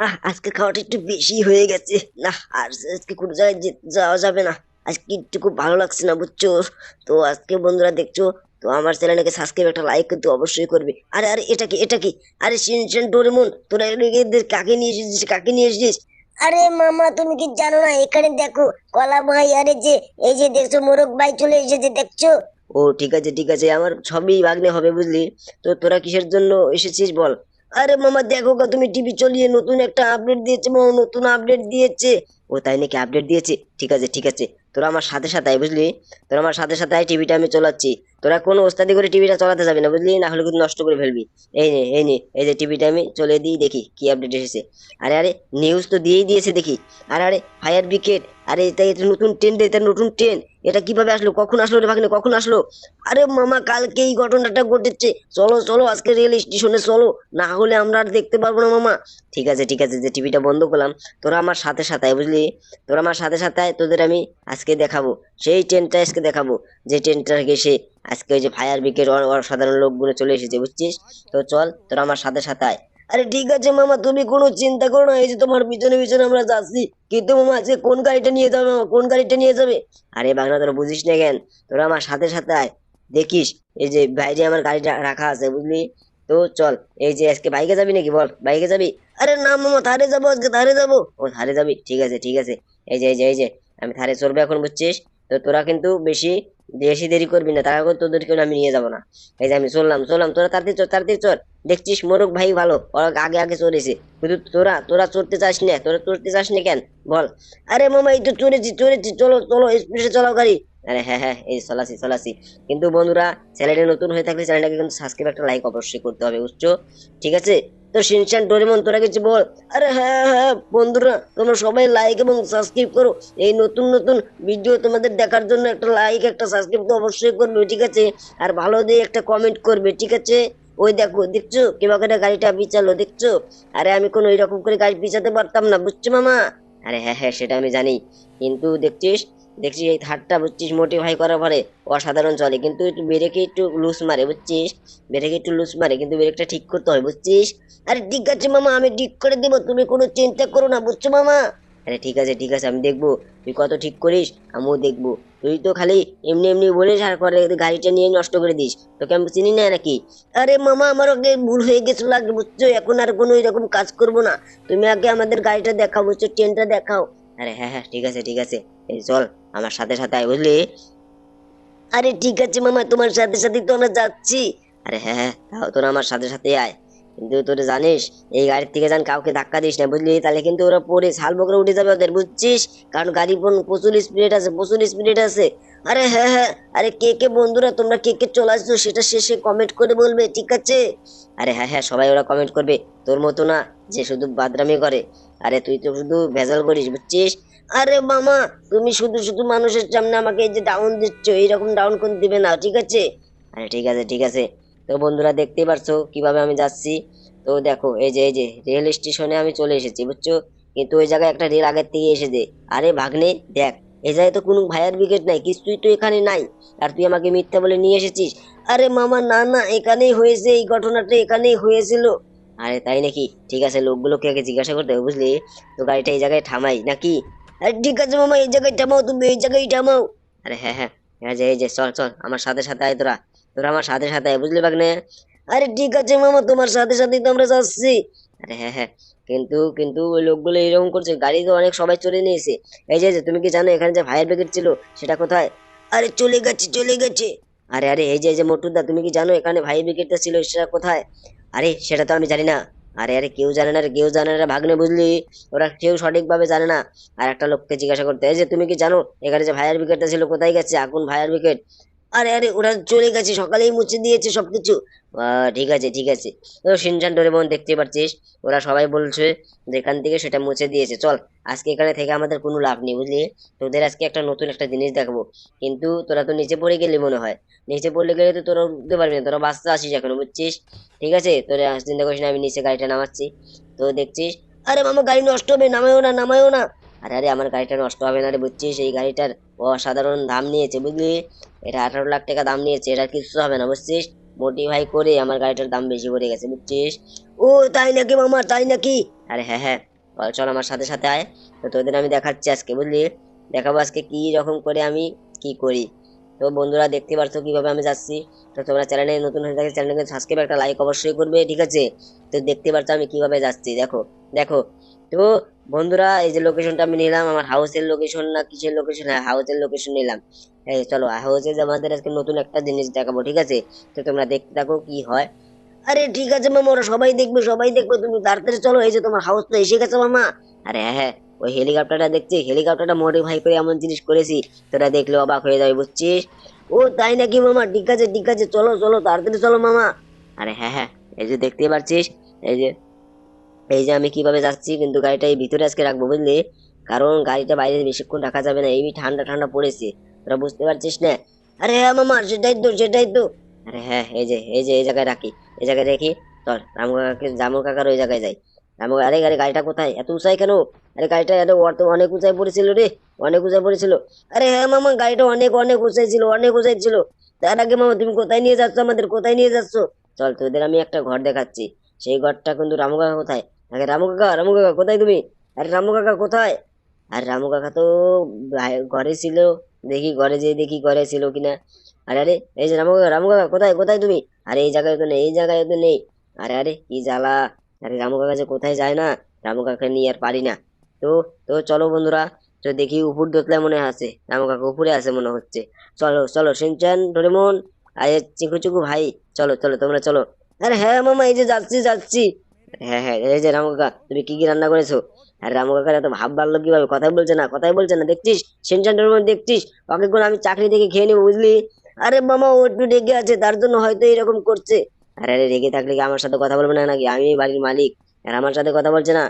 আহ আজকে খাওয়াটা একটু বেশি হয়ে গেছে। না আর আজকে কোনো জায়গায় যাওয়া যাবে না। আজকে একটু খুব ভালো লাগছে না বুঝছ? তো আজকে বন্ধুরা দেখছ তো আমার চ্যানেলকে সাবস্ক্রাইব একটা লাইক কিন্তু অবশ্যই করবে। আরে আরে এটা কি এটা কি? আরে শিনচান ডোরেমন তোরা এদের কাকে নিয়ে এসেছিস কাকে নিয়ে এসেছিস? আরে মামা তুমি কি জানো না এখানে দেখো কলা ভাই আরে যে এই যে দেখছ মোরগ ভাই চলে এসেছে দেখছ? ও ঠিক আছে ঠিক আছে আমার সবই ভাগ্নে হবে বুঝলি? তো তোরা কিসের জন্য এসেছিস বল? আরে মামা, দেখো গা, তুমি টিভি চলিয়ে নতুন একটা আপডেট দিয়েছে, মামা নতুন আপডেট দিয়েছে। ও তাই নাকি আপডেট দিয়েছে? ঠিক আছে ঠিক আছে। তোরা আমার সাথে সাথে আয়, বুঝলি? তোরা আমার সাথে সাথে আয় টিভিটা আমি চালাচ্ছি। তোরা কোনো ওস্তাদি করে টিভিটা চালাতে যাবি না, বুঝলি? না হলে কিন্তু নষ্ট করে ফেলবি। এই নে এই নে, এই যে টিভিটা আমি চলে দিই, দেখি কি আপডেট এসেছে। আরে আরে নিউজ তো দিয়েই দিয়েছে, দেখি। আরে আরে ফায়ার ব্রিগেড আরে, এটা এটা নতুন ট্রেন এটা নতুন ট্রেন এটা কীভাবে আসলো? কখন আসলো রে ভাগ্নে? কখন আসলো? আরে, মামা, কালকে এই ঘটনাটা ঘটেছে। চলো চলো, আজকে রেল স্টেশনে চলো। না হলে আমরা আর দেখতে পারব না, মামা। ঠিক আছে ঠিক আছে, যে টিভিটা বন্ধ করলাম, তোরা আমার সাথে সাথে বুঝলি? তোরা আমার সাথে সাথে তোদের আমি আজকে দেখাবো। সেই ট্রেনটা আজকে দেখাবো। যে ট্রেনটা গেছে আজকে ওই যে ফায়ার ব্রিগেড অসাধারণ লোকগুলো চলে এসেছে, বুঝছিস? তো চল, তোরা আমার সাথে সাথে আয়। আরে ঠিক আছে মামা, তুমি কোনো চিন্তা করো না, এই যে তোমার পিছনে পিছনে আমরা যাচ্ছি। কিন্তু মামা, আজকে কোন গাড়িটা নিয়ে যাবে মামা? কোন গাড়িটা নিয়ে যাবে? আরে বাংলা তোরা বুঝিস না কেন? তোরা আমার সাথে সাথে আয়। দেখিস, এই যে বাইরে আমার গাড়িটা রাখা আছে, বুঝলি? তো চল, এই যে আজকে বাইকে যাবি নাকি বল? বাইকে যাবি? আরে না মামা থারে যাব আজকে থারে যাব। ও থারে যাবি, ঠিক আছে ঠিক আছে। এই যে এই যে এই যে, আমি থারে চলবো এখন, বুঝছিস? তো তোরা কিন্তু বেশি বেশি দেরি করবি না তার আগে তোদেরকে আমি নিয়ে যাব না। এই যে আমি চললাম চললাম, তোরা তাড়াতাড়ি চল তাড়াতাড়ি চল। দেখছিস মোরক ভাই ভালো, ওরা আগে আগে চলেছে কিন্তু তোরা তোরা চড়তে চাস না, তোরা চড়তে চাস না কেন? বল। আরে মামা, এই তো চড়েছি চড়েছি, চলো চলো স্পিডে চালাও গাড়ি। আরে হ্যাঁ হ্যাঁ এই চলাসি চলাসি কিন্তু বন্ধুরা চ্যানেলটা নতুন হয়ে থাকলে চ্যানেলটাকে কিন্তু সাবস্ক্রাইব একটা লাইক অবশ্যই করতে হবে, বুঝছ? ঠিক আছে? তো শিনচান ডোরেমন, তোরা কিছু বল। আরে হ্যাঁ হ্যাঁ বন্ধুরা, তোমরা সবাই লাইক এবং সাবস্ক্রাইব করো। এই নতুন নতুন ভিডিও তোমাদের দেখার জন্য একটা লাইক একটা সাবস্ক্রাইব তো অবশ্যই করবে, ঠিক আছে? আর ভালো দিয়ে একটা কমেন্ট করবে, ঠিক আছে? ওই দেখো, দেখছ? কীভাবে গাড়িটা পিচালো দেখছ? আরে আমি কোনো এরকম করে গাড়ি পিছাতে পারতাম না, বুঝছ মামা? আরে হ্যাঁ হ্যাঁ সেটা আমি জানি। কিন্তু দেখছিস দেখছিস এই থারটা বুঝছিস মোটিফাই করার পরে অসাধারণ চলে। কিন্তু একটু ব্রেকে একটু লুজ মারে, বুঝছিস? ব্রেকে একটু লুজ মারে, কিন্তু ব্রেকটা ঠিক করতে হয়, বুঝছিস? আরে ঠিক আছে মামা, আমি ঠিক করে দেবো, তুমি কোনো চিন্তা করো না, বুঝছ মামা? আরে ঠিক আছে ঠিক আছে, আমি দেখব, তুই কত ঠিক করিস, আমিও দেখব। তুই তো খালি এমনি এমনি বলিস, আর করে গাড়িটা নিয়ে নষ্ট করে দিস। তোকে আমি চিনি না নাকি? আরে মামা, আমার আগে ভুল হয়ে গেছিল আগে বুঝছ? এখন আর কোনো এরকম কাজ করব না। তুমি আগে আমাদের গাড়িটা দেখাও, বুঝছ? ট্রেনটা দেখাও। আরে হ্যাঁ হ্যাঁ ঠিক আছে ঠিক আছে। এই চল। আমার সাথে সাথে আয় বুঝলি? আরে ঠিক আছে মামা তোমার সাথে সাথে তো আমরা যাচ্ছি। আরে হ্যাঁ হ্যাঁ তাও তোরা আমার সাথে সাথে আয়। কিন্তু তোরা জানিস এই গাড়ির থেকে যান কাউকে ধাক্কা দিস না বুঝলি? তাহলে কিন্তু ওরা পরে শাল বকরে উঠে যাবে ওদের বুঝছিস? কারণ গাড়ি পন- প্রচুর স্পিড আছে প্রচুর স্পিড আছে। আরে হ্যাঁ হ্যাঁ আরে কে কে বন্ধুরা তোমরা কে কে চলে আসছো সেটা শেষে কমেন্ট করে বলবে ঠিক আছে? আরে হ্যাঁ হ্যাঁ সবাই ওরা কমেন্ট করবে। তোর মতো না যে শুধু বাদরামি করে। আরে তুই তো শুধু ভেজাল করিস বুঝছিস? আরে মামা, তুমি শুধু শুধু মানুষের সামনে আমাকে এই যে ডাউন দিচ্ছ, এইরকম ডাউন কোন দিবে না, ঠিক আছে? আরে ঠিক আছে ঠিক আছে। তো বন্ধুরা দেখতেই পারছ কীভাবে আমি যাচ্ছি। তো দেখো, এই যে এই যে রেল স্টেশনে আমি চলে এসেছি, বুঝছ? কিন্তু ওই জায়গায় একটা রেল আগের থেকে এসেছে আরে ভাগ্নে, দেখ এই জায়গায় তো কোনো ভাইয়ার ব্রিগেড নাই, কিছুই তো এখানে নাই। আর তুই আমাকে মিথ্যা বলে নিয়ে এসেছিস? আরে মামা, না না, এখানেই হয়েছে, এই ঘটনাটা এখানেই হয়েছিল। আরে তাই নাকি? ঠিক আছে, লোকগুলোকে আগে জিজ্ঞাসা করতে হবে, বুঝলি? তো গাড়িটা এই জায়গায় থামাই, নাকি? আরে ঠিক আছে, মামা, এই জায়গায় থামাও তুমি, এই জায়গায় থামাও। আরে হ্যাঁ হ্যাঁ এই যে এই যে, চল চল, আমার সাথে সাথে আয় তোরা তোরা আমার সাথে সাথে আয়, বুঝলি বাগনে? আরে ঠিক আছে, মামা, তোমার সাথে সাথেই তো আমরা যাচ্ছি। আরে হ্যাঁ হ্যাঁ কিন্তু কিন্তু ওই লোকগুলো এরকম করছে, গাড়ি তো অনেক সবাই চলে নিয়েছে। এই যে যে, তুমি কি জানো এখানে যে ফায়ার ব্রিগেড ছিল, সেটা কোথায়? আরে চলে গেছে চলে গেছে। আরে আরে, এই যে এই যে, মোটুদা, তুমি কি জানো এখানে ফায়ার ব্রিগেডটা ছিল, সেটা কোথায়? আরে, সেটা তো আমি জানি না। আরে আরে, কেউ জানে না রে, কেউ জানে না ভাগ্নে বুঝলি? ওরা কেউ সঠিকভাবে জানে না। আর একটা লোককে জিজ্ঞাসা করতে, এই যে তুমি কি জানো, এখানে যে ভাইয়ার উইকেটটা ছিল, কোথায় গেছে? আগুন ভাইয়ার ব্রিগেড আরে আরে ওরা চলে গেছে সকালেই মুছে দিয়েছে সবকিছু। আহ, ঠিক আছে ঠিক আছে। তো সিনচান ডোরেমন দেখতে পাচ্ছিস ওরা সবাই বলছে যেখান থেকে সেটা মুছে দিয়েছে। চল আজকে এখানে থেকে আমাদের কোনো লাভ নেই বুঝলি? তোদের আজকে একটা নতুন একটা জিনিস দেখাবো। কিন্তু তোরা তো নিচে পড়ে গেলি মনে হয়। নিচে পড়লে গেলে তো তোরা উঠতে পারবি না তোরা বাঁচতে আসিস এখনও বুঝছিস? ঠিক আছে তোরা চিন্তা করিস না আমি নিচে গাড়িটা নামাচ্ছি। তো দেখছিস? আরে মামা গাড়ি নষ্ট হবে নামায়ও না নামায়ও না। আরে আরে, আমার গাড়িটা নষ্ট হবে না রে বুঝছিস? এই গাড়িটার অসাধারণ দাম নিয়েছে বুঝলি? এটা আঠারো লাখ টাকা দাম নিয়েছে এটা কিছু হবে না, বুঝছিস? মোটিফাই করে আমার গাড়িটার দাম বেশি পড়ে গেছে, বুঝছিস? ও, তাই নাকি মামা, তাই নাকি? আরে হ্যাঁ হ্যাঁ বল, চল আমার সাথে সাথে আয়, তো তোদের আমি দেখাচ্ছি আজকে, বুঝলি? দেখাবো আজকে কি রকম করে আমি কি করি। তো বন্ধুরা, দেখতে পারছ কীভাবে আমি যাচ্ছি? তো তোমরা চ্যানেলে নতুন হয়ে থাকে চ্যানেলকে সাবস্ক্রাইব একটা লাইক অবশ্যই করবে, ঠিক আছে? তো দেখতে পারছ আমি কীভাবে যাচ্ছি, দেখো দেখো তো বন্ধুরা, এই যে লোকেশনটা আমি নিলাম, আমার হাউসের লোকেশন না কিসের লোকেশন হ্যাঁ হাউসের লোকেশন নিলাম। এই চলো হাউসে আমাদের আজকে নতুন একটা জিনিস দেখাবো, ঠিক আছে? তো তোমরা দেখতে থাকো কি হয়। আরে ঠিক আছে মামা, ওরা সবাই দেখবে সবাই দেখবে, তুমি তাড়াতাড়ি চলো, এই যে তোমার হাউস তো এসে গেছে মামা। আরে হ্যাঁ হ্যাঁ ওই হেলিকপ্টারটা দেখছি হেলিকপ্টারটা মডিফাই করে এমন জিনিস করেছি, তোরা দেখলে অবাক হয়ে যাবে, বুঝছিস? ও, তাই নাকি মামা? ঠিক আছে ঠিক আছে, চলো চলো, তাড়াতাড়ি চলো মামা। আরে হ্যাঁ হ্যাঁ এই যে দেখতে পাচ্ছিস, এই যে এই যে আমি কীভাবে যাচ্ছি, কিন্তু গাড়িটা এই ভিতরে আজকে রাখব, বুঝলি? কারণ গাড়িটা বাইরে বেশিক্ষণ রাখা যাবে না, এই ঠান্ডা ঠান্ডা পড়েছে। তোরা বুঝতে পারছিস না? আরে হ্যাঁ মামা, সেটাই তো সেটাই তো। আরে হ্যাঁ এই যে এই যে, এই জায়গায় রাখি, এই জায়গায় রাখি চল, রামু কাকাকে, জামু কাকার ওই জায়গায় যাই। রামু আরে আরে, গাড়িটা কোথায়? এত উঁচাই কেন? আরে, গাড়িটা এত অনেক উঁচাই পড়েছিল রে, অনেক উঁচাই পড়েছিল। আরে হ্যাঁ মামা, গাড়িটা অনেক অনেক উঁচাই ছিল, অনেক উঁচাই ছিল। তার আগে মামা, তুমি কোথায় নিয়ে যাচ্ছ আমাদের? কোথায় নিয়ে যাচ্ছ? চল, তোদের আমি একটা ঘর দেখাচ্ছি। সেই ঘরটা কিন্তু রামু কাকা কোথায়? আরে রামু কাকা রামু কাকা, কোথায় তুমি? আরে রামু কাকা, কোথায়? আর রামু কাকা তো ঘরে ছিল। দেখি ঘরে যেয়ে দেখি ঘরে ছিল কিনা। আরে আরে, এই যে রামু কাকা রামু কাকা, কোথায় কোথায় তুমি? আরে এই জায়গায় তো নেই, এই জায়গায় তো নেই। আরে আরে, কি জ্বালা। আরে রামু কাকা যে কোথায় যায় না, রামু কাকা নিয়ে আর পারি না। তো তো চলো বন্ধুরা, তো দেখি উপর দোতলা মনে আছে, রামু কাকা উপরে আছে মনে হচ্ছে। চলো চলো, সিনচান, ডোরেমন, আরে, চিকু চিকু ভাই, চলো চলো, তোমরা চলো। আরে হ্যাঁ মামা, এই যে যাচ্ছি যাচ্ছি। হ্যাঁ হ্যাঁ এই যে রামু কাকা, তুমি কি কি রান্না করেছ? আর রামু কাকার এত ভাব বাড়লো কীভাবে? কথাই বলছে না, কথাই বলছে না। দেখছিস, সিনচান ডোরেমন দেখছিস? ওকে করে আমি চাকরি থেকে খেয়ে নেব, বুঝলি? আরে মামা, ও একটু রেগে আছে, তার জন্য হয়তো এরকম করছে। আরে আরে, রেগে থাকলে কি আমার সাথে কথা বলবে না নাকি? আমি বাড়ির মালিক, আর আমার সাথে কথা বলছে না।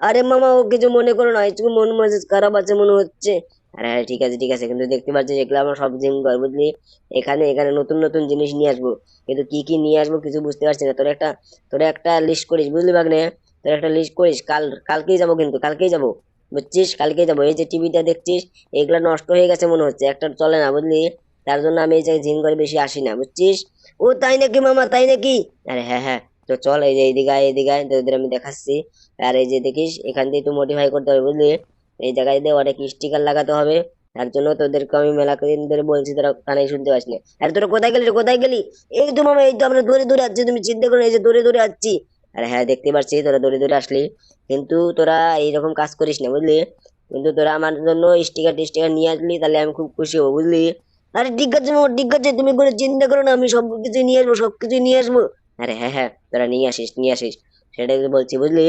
আরে মামা, ও কিছু মনে করো না একটু মন মেজাজ খারাপ আছে মনে হচ্ছে। আরে আরে ঠিক আছে ঠিক আছে। কিন্তু দেখতে পাচ্ছিস এগুলো আমার সব জিম ঘর বুঝলি? এখানে এখানে নতুন নতুন জিনিস নিয়ে আসব। কিন্তু কি কি নিয়ে আসব কিছু বুঝতে পারছি না। তোর একটা তোর একটা লিস্ট করিস, বুঝলি বাগনে তোর একটা লিস্ট করিস। কাল, কালকেই যাব কিন্তু, কালকেই যাব। বুঝছিস? কালকেই যাব। এই যে টিভিটা দেখছিস, এগুলা নষ্ট হয়ে গেছে মনে হচ্ছে। একটা চলে না, বুঝলি? তার জন্য আমি এই জায়গায় জিম করে বেশি আসি না, বুঝছিস? ও, তাই নাকি মামা? তাই নাকি? আরে হ্যাঁ হ্যাঁ। তো চল এই যে এইদিকে এইদিকে তোদের আমি দেখাচ্ছি। আর এই যে দেখিস, এখান দিয়ে একটু মডিফাই করতে হবে, বুঝলি? এই জায়গায় দিয়ে অনেক স্টিকার লাগাতে হবে, তার জন্য তোদেরকে আমি মেলা দিন ধরে বলছি, তোরা কানে শুনতে পাস না। আরে তোরা কোথায় গেলি কোথায় গেলি? এই তো মামা, এই তো আমরা দূরে দূরে আসছি তুমি চিন্তা করো এই যে দূরে দূরে আসছি আরে হ্যাঁ দেখতে পাচ্ছি, তোরা দূরে দূরে আসলি। কিন্তু তোরা এইরকম কাজ করিস না, বুঝলি? কিন্তু তোরা আমার জন্য স্টিকার টিস্টিকার নিয়ে আসলি, তাহলে আমি খুব খুশি হব, বুঝলি? আরে ঠিক আছে মামা ঠিক আছে তুমি কোনো চিন্তা করো না, আমি সব কিছু নিয়ে আসব, সব কিছু নিয়ে আসব। আরে হ্যাঁ হ্যাঁ তোরা নিয়ে আসিস নিয়ে আসিস, সেটাই বলছি, বুঝলি?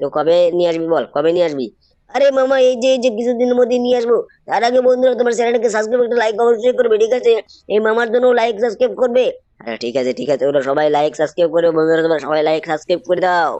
তো কবে নিয়ে আসবি বল, কবে নিয়ে আসবি? আরে মামা, এই যে যে কিছুদিনের মধ্যে নিয়ে আসব। তার আগে বন্ধুরা, তোমার চ্যানেলকে সাবস্ক্রাইব একটা লাইক অবশ্যই করবে, ঠিক আছে? এই মামার জন্য লাইক সাবস্ক্রাইব করবে। আরে ঠিক আছে ঠিক আছে, ওরা সবাই লাইক সাবস্ক্রাইব করবে, বন্ধুরা, তোমরা সবাই লাইক সাবস্ক্রাইব করে দাও।